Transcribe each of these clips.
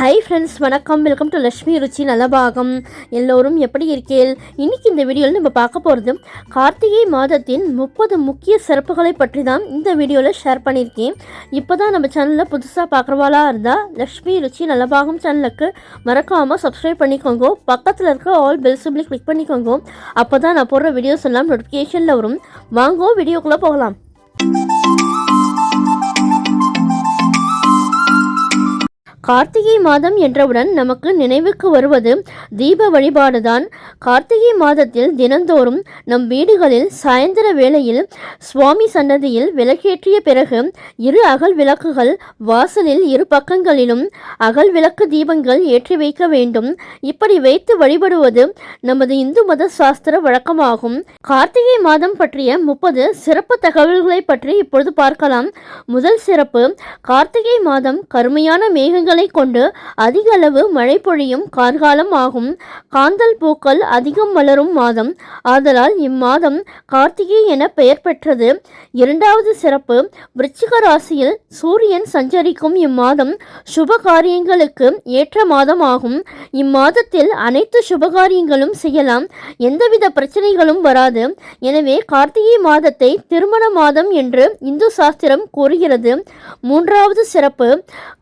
Hi friends வணக்கம். Welcome to Lakshmi Ruchi Nalabagam எல்லோரும் எப்படி இருக்கீள் இன்னைக்கு இந்த வீடியோவில் நம்ம பார்க்க போகிறது கார்த்திகை மாதத்தின் முப்பது முக்கிய சிறப்புகளை பற்றி தான் இந்த வீடியோவில் ஷேர் பண்ணியிருக்கேன். இப்போ தான் நம்ம சேனலில் புதுசாக பார்க்குறவாளா இருந்தால் லக்ஷ்மி ருச்சி நலபாகம் சேனலுக்கு மறக்காமல் சப்ஸ்கிரைப் பண்ணிக்கோங்க. பக்கத்தில் இருக்க ஆல் பெல் சிம்லி கிளிக் பண்ணிக்கோங்க. அப்போ தான் நான் போடுற வீடியோஸ் எல்லாம் நோட்டிஃபிகேஷனில் வரும். வாங்கோ வீடியோக்குள்ளே போகலாம். கார்த்திகை மாதம் என்றவுடன் நமக்கு நினைவுக்கு வருவது தீப வழிபாடுதான். கார்த்திகை மாதத்தில் தினந்தோறும் நம் வீடுகளில் சாயந்தர வேளையில் சுவாமி சன்னதியில் விளக்கேற்றிய பிறகு இரு அகல் விளக்குகள் வாசலில் இரு பக்கங்களிலும் அகல் விளக்கு தீபங்கள் ஏற்றி வைக்க வேண்டும். இப்படி வைத்து வழிபடுவது நமது இந்து மத சாஸ்திர வழக்கமாகும். கார்த்திகை மாதம் பற்றிய முப்பது சிறப்பு தகவல்களை பற்றி இப்பொழுது பார்க்கலாம். முதல் சிறப்பு கார்த்திகை மாதம் கருமையான மேகங்கள் கொண்டு அதிக அளவு மழை பொழியும் கார்காலம் ஆகும். காந்தல் பூக்கள் அதிகம் மலரும் மாதம். ஆதலால் இம்மாதம் கார்த்திகை என பெயர் பெற்றது. இரண்டாவது சிறப்பு விருச்சிக ராசியில் சூரியன் சஞ்சரிக்கும் இம்மாதம் சுப காரியங்களுக்கு ஏற்ற மாதம் ஆகும். இம்மாதத்தில் அனைத்து சுபகாரியங்களும் செய்யலாம். எந்தவித பிரச்சனைகளும் வராது. எனவே கார்த்திகை மாதத்தை திருமண மாதம் என்று இந்து சாஸ்திரம் கூறுகிறது. மூன்றாவது சிறப்பு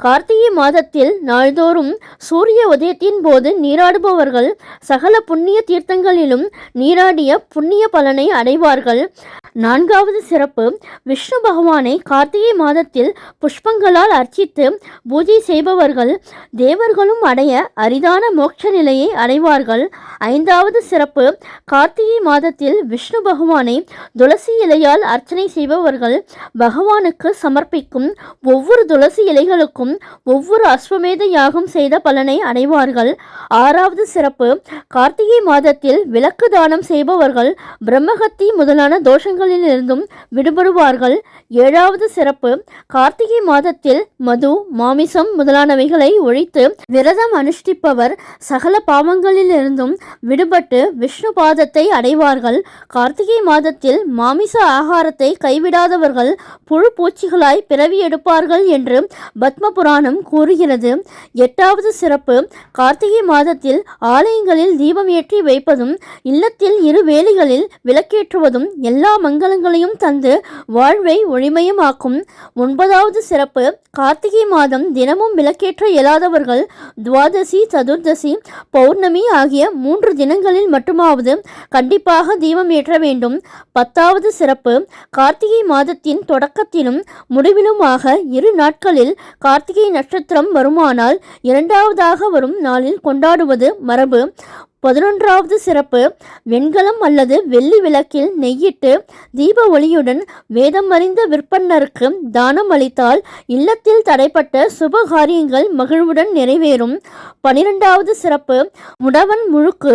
கார்த்திகை மாத மாதத்தில் நாள்தோறும் சூரிய உதயத்தின் போது நீராடுபவர்கள் சகல புண்ணிய தீர்த்தங்களிலும் நீராடிய புண்ணிய பலனை அடைவார்கள். நான்காவது சிறப்பு விஷ்ணு பகவானை கார்த்திகை மாதத்தில் புஷ்பங்களால் அர்ச்சித்து பூஜை செய்பவர்கள் தேவர்களும் அடைய அரிதான மோட்ச நிலையை அடைவார்கள். ஐந்தாவது சிறப்பு கார்த்திகை மாதத்தில் விஷ்ணு பகவானை துளசி இலையால் அர்ச்சனை செய்பவர்கள் பகவானுக்கு சமர்ப்பிக்கும் ஒவ்வொரு துளசி இலைகளுக்கும் ஒவ்வொரு அஸ்வமேத யாகம் செய்த பலனை அடைவார்கள். ஆறாவது சிறப்பு கார்த்திகை மாதத்தில் விளக்கு தானம் செய்பவர்கள் பிரம்மகத்தி முதலான தோஷங்கள் இருந்தும் விடுபடுவார்கள். ஏழாவது சிறப்பு கார்த்திகை மாதத்தில் மது மாமிசம் முதலானவைகளை ஒழித்து விரதம் அனுஷ்டிப்பவர். சகல பாவங்களிலிருந்தும் விடுபட்டு விஷ்ணு பாதத்தை அடைவார்கள். கார்த்திகை மாதத்தில் மாமிச ஆகாரத்தை கைவிடாதவர்கள் புழு பூச்சிகளாய் பிறவி எடுப்பார்கள் என்று பத்ம புராணம் கூறுகிறது. எட்டாவது சிறப்பு கார்த்திகை மாதத்தில் ஆலயங்களில் தீபம் ஏற்றி வைப்பதும் இல்லத்தில் இரு வேலிகளில் விளக்கேற்றுவதும் எல்லா மங்களங்களையும் தந்து வாழ்வை ஒளிமயமாக்கும். ஒன்பதாவது சிறப்பு கார்த்திகை மாதம் தினமும் விளக்கேற்ற இயலாதவர்கள் துவாதசி சதுர்தசி பௌர்ணமி ஆகிய மூன்று தினங்களில் மட்டுமாவது கண்டிப்பாக தீபம் ஏற்ற வேண்டும். பத்தாவது சிறப்பு கார்த்திகை மாதத்தின் தொடக்கத்திலும் முடிவிலுமாக இரு நாட்களில் கார்த்திகை நட்சத்திரம் வருமானால் இரண்டாவதாக வரும் நாளில் கொண்டாடுவது மரபு. பதினொன்றாவது சிறப்பு வெண்கலம் அல்லது வெள்ளி விளக்கில் நெய்யிட்டு தீப ஒளியுடன் வேதம் அறிந்த விற்பன்னருக்கு தானம் அளித்தால் இல்லத்தில் தடைப்பட்ட சுப காரியங்கள் மகிழ்வுடன் நிறைவேறும். பனிரெண்டாவது சிறப்பு முடவன் முழுக்கு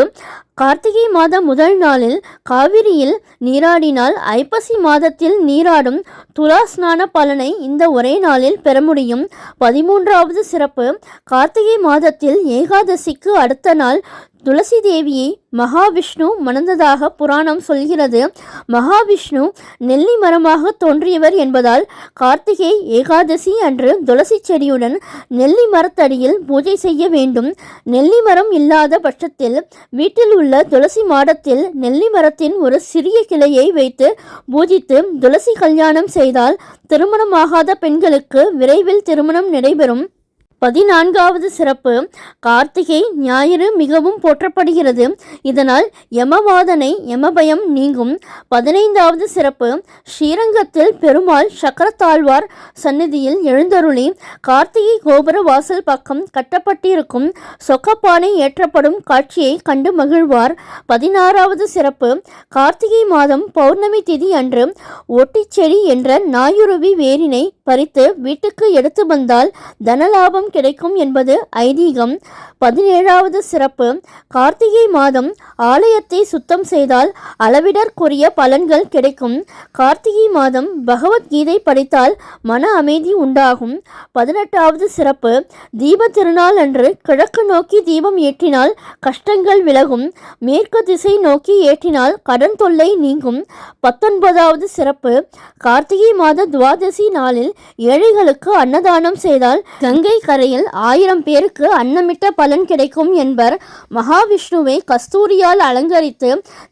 கார்த்திகை மாதம் முதல் நாளில் காவிரியில் நீராடினால் ஐப்பசி மாதத்தில் நீராடும் துலா ஸ்நான பலனை இந்த ஒரே நாளில் பெற முடியும். பதிமூன்றாவது சிறப்பு கார்த்திகை மாதத்தில் ஏகாதசிக்கு அடுத்த நாள் துளசி தேவியை மகாவிஷ்ணு மணந்ததாக புராணம் சொல்கிறது. மகாவிஷ்ணு நெல்லி மரமாக தோன்றியவர் என்பதால் கார்த்திகை ஏகாதசி அன்று துளசி செடியுடன் நெல்லி மரத்தடியில் பூஜை செய்ய வேண்டும். நெல்லி மரம் இல்லாத பட்சத்தில் வீட்டில் உள்ள துளசி மாடத்தில் நெல்லி மரத்தின் ஒரு சிறிய கிளையை வைத்து பூஜித்து துளசி கல்யாணம் செய்தால் திருமணமாகாத பெண்களுக்கு விரைவில் திருமணம் நடைபெறும். பதினான்காவது சிறப்பு கார்த்திகை ஞாயிறு மிகவும் போற்றப்படுகிறது. இதனால் யமவாதனை யமபயம் நீங்கும். பதினைந்தாவது சிறப்பு ஸ்ரீரங்கத்தில் பெருமாள் சக்கரத்தாழ்வார் சந்நிதியில் எழுந்தருளி கார்த்திகை கோபுர வாசல் பக்கம் கட்டப்பட்டிருக்கும் சொக்கப்பானை ஏற்றப்படும் காட்சியை கண்டு மகிழ்வார். பதினாறாவது சிறப்பு கார்த்திகை மாதம் பௌர்ணமி திதி அன்று ஒட்டிச்செடி என்ற நாயுருவி வேரினை பறித்து வீட்டுக்கு எடுத்து வந்தால் தனலாபம் கிடைக்கும் என்பது ஐதீகம். பதினேழாவது சிறப்பு. கார்த்திகை மாதம் ஆலயத்தை சுத்தம் செய்தால் அளவிடற்குரிய பலன்கள் கிடைக்கும். கார்த்திகை மாதம் பகவத்கீதை படித்தால் மன அமைதி உண்டாகும். பதினெட்டாவது சிறப்பு. தீப திருநாள் அன்று கிழக்கு நோக்கி தீபம் ஏற்றினால் கஷ்டங்கள் விலகும். மேற்கு திசை நோக்கி ஏற்றினால் கடன் தொல்லை நீங்கும். பத்தொன்பதாவது சிறப்பு. கார்த்திகை மாத துவாதசி நாளில் ஏழைகளுக்கு அன்னதானம் செய்தால் கங்கை கரை வரையில் ஆயிரம் பேருக்கு அன்னமிட்ட பலன் கிடைக்கும் என்பர் மகாவிஷ்ணுவை கஸ்தூரியால் அலங்கரித்து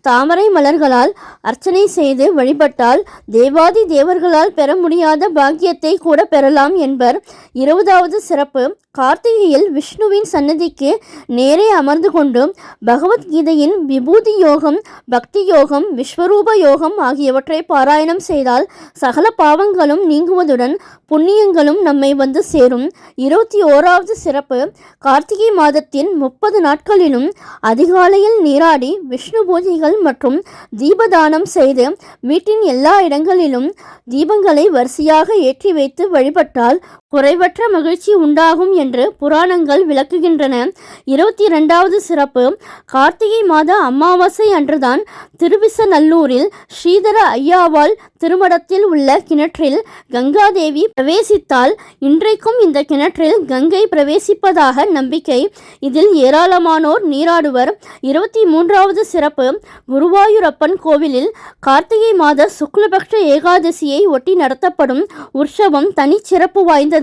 தாமரை மலர்களால் அர்ச்சனை செய்து வழிபட்டால் தேவாதி தேவர்களால் பெற முடியாத பாக்கியத்தை கூட பெறலாம் என்பர் இருபதாவது சிறப்பு. கார்த்திகையில் விஷ்ணுவின் சன்னதிக்கு நேரே அமர்ந்து கொண்டு பகவத்கீதையின் விபூதி யோகம் பக்தி யோகம் விஸ்வரூப யோகம் ஆகியவற்றை பாராயணம் செய்தால் சகல பாவங்களும் நீங்குவதுடன் புண்ணியங்களும் நம்மை வந்து சேரும். இருபத்தி ஓராவது சிறப்பு கார்த்திகை மாதத்தின் முப்பது நாட்களிலும் அதிகாலையில் நீராடி விஷ்ணு பூஜைகள் மற்றும் தீபதானம் செய்து வீட்டின் எல்லா இடங்களிலும் தீபங்களை வரிசையாக ஏற்றி வைத்து வழிபட்டால் குறைவற்ற மகிழ்ச்சி உண்டாகும் என்று புராணங்கள் விளக்குகின்றன. இருபத்தி இரண்டாவது சிறப்பு கார்த்திகை மாத அமாவாசை அன்றுதான் திருவிசநல்லூரில் ஸ்ரீதர ஐயாவால் திருமடத்தில் உள்ள கிணற்றில் கங்காதேவி பிரவேசித்தால் இன்றைக்கும் இந்த கிணற்றில் கங்கை பிரவேசிப்பதாக நம்பிக்கை. இதில் ஏராளமானோர் நீராடுவர். இருபத்தி மூன்றாவது சிறப்பு குருவாயூரப்பன் கோவிலில் கார்த்திகை மாத சுக்லபக்ஷ ஏகாதசியை ஒட்டி நடத்தப்படும் உற்சவம் தனிச்சிறப்பு வாய்ந்தது.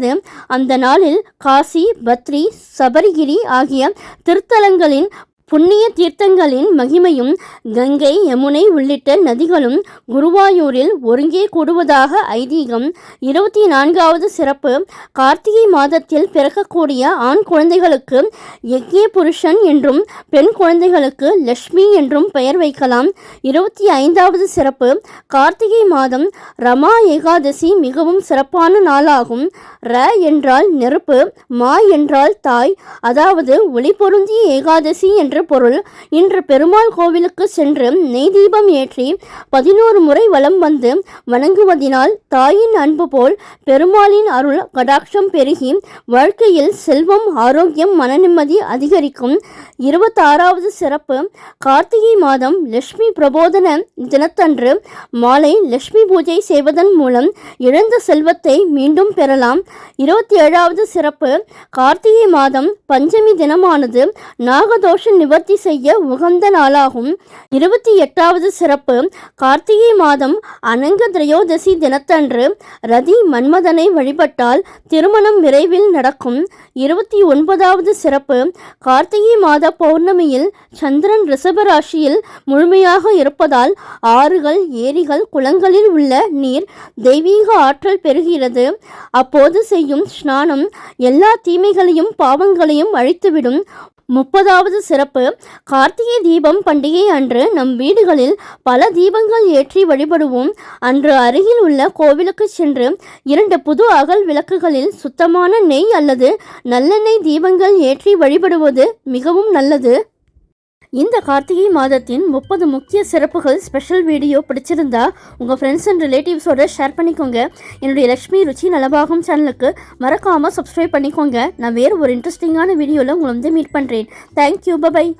அந்த நாளில் காசி பத்ரி சபரிகிரி ஆகிய திருத்தலங்களின் புண்ணிய தீர்த்தங்களின் மகிமையும் கங்கை யமுனை உள்ளிட்ட நதிகளும் குருவாயூரில் ஒருங்கே கூடுவதாக ஐதீகம் இருபத்தி நான்காவது சிறப்பு. கார்த்திகை மாதத்தில் பிறக்கக்கூடிய ஆண் குழந்தைகளுக்கு யக்ஞ புருஷன் என்றும் பெண் குழந்தைகளுக்கு லட்சுமி என்றும் பெயர் வைக்கலாம். இருபத்தி ஐந்தாவது சிறப்பு. கார்த்திகை மாதம் ரமா ஏகாதசி மிகவும் சிறப்பான நாளாகும். ர என்றால் நெருப்பு மா என்றால் தாய். அதாவது ஒளி பொருந்திய ஏகாதசி என்ற பொருள். இன்று பெருமாள் கோவிலுக்கு சென்று நெய் தீபம் ஏற்றி பதினோரு முறை வலம் வந்து வணங்குவதினால் தாயின் அன்பு போல் பெருமாளின் அருள் கடாட்சம் பெருகி வாழ்க்கையில் செல்வம் ஆரோக்கியம் மனநிம்மதி அதிகரிக்கும். இருபத்தாறாவது சிறப்பு கார்த்திகை மாதம் லட்சுமி பிரபோதன தினத்தன்று மாலை லட்சுமி பூஜை செய்வதன் மூலம் இழந்த செல்வத்தை மீண்டும் பெறலாம். இருபத்தி ஏழாவது சிறப்பு கார்த்திகை மாதம் பஞ்சமி தினமானது நாகதோஷ நிவர்த்தி செய்ய உகந்த நாளாகும். இருபத்தி எட்டாவது சிறப்பு கார்த்திகை மாதம் அனங்க திரையோதசி தினத்தன்று ரதி மன்மதனை வழிபட்டால் திருமணம் விரைவில் நடக்கும். இருபத்தி ஒன்பதாவது சிறப்பு கார்த்திகை மாத பௌர்ணமியில் சந்திரன் ரிஷபராசியில் முழுமையாக இருப்பதால் ஆறுகள் ஏரிகள் குளங்களில் உள்ள நீர் தெய்வீக ஆற்றல் பெறுகிறது. அப்போது செய்யும் ஸ்நானம் எல்லா தீமைகளையும் பாவங்களையும் அழித்துவிடும். முப்பதாவது சிறப்பு கார்த்திகை தீபம் பண்டிகை அன்று நம் வீடுகளில் பல தீபங்கள் ஏற்றி வழிபடுவோம். அன்று அருகில் உள்ள கோவிலுக்கு சென்று இரண்டு புது அகல் விளக்குகளில் சுத்தமான நெய் அல்லது நல்லெண்ணெய் தீபங்கள் ஏற்றி வழிபடுவது மிகவும் நல்லது. இந்த கார்த்திகை மாதத்தின் முப்பது முக்கிய சிறப்புகள் ஸ்பெஷல் வீடியோ பிடிச்சிருந்தா உங்கள் ஃப்ரெண்ட்ஸ் அண்ட் ரிலேட்டிவ்ஸோட ஷேர் பண்ணிக்கோங்க. என்னுடைய லக்ஷ்மி ருச்சி நலபாகம் சேனலுக்கு மறக்காமல் சப்ஸ்கிரைப் பண்ணிக்கோங்க. நான் வேறு ஒரு இன்ட்ரெஸ்டிங்கான வீடியோவில் உங்களை வந்து மீட் பண்ணுறேன் தேங்க்யூ பபாய்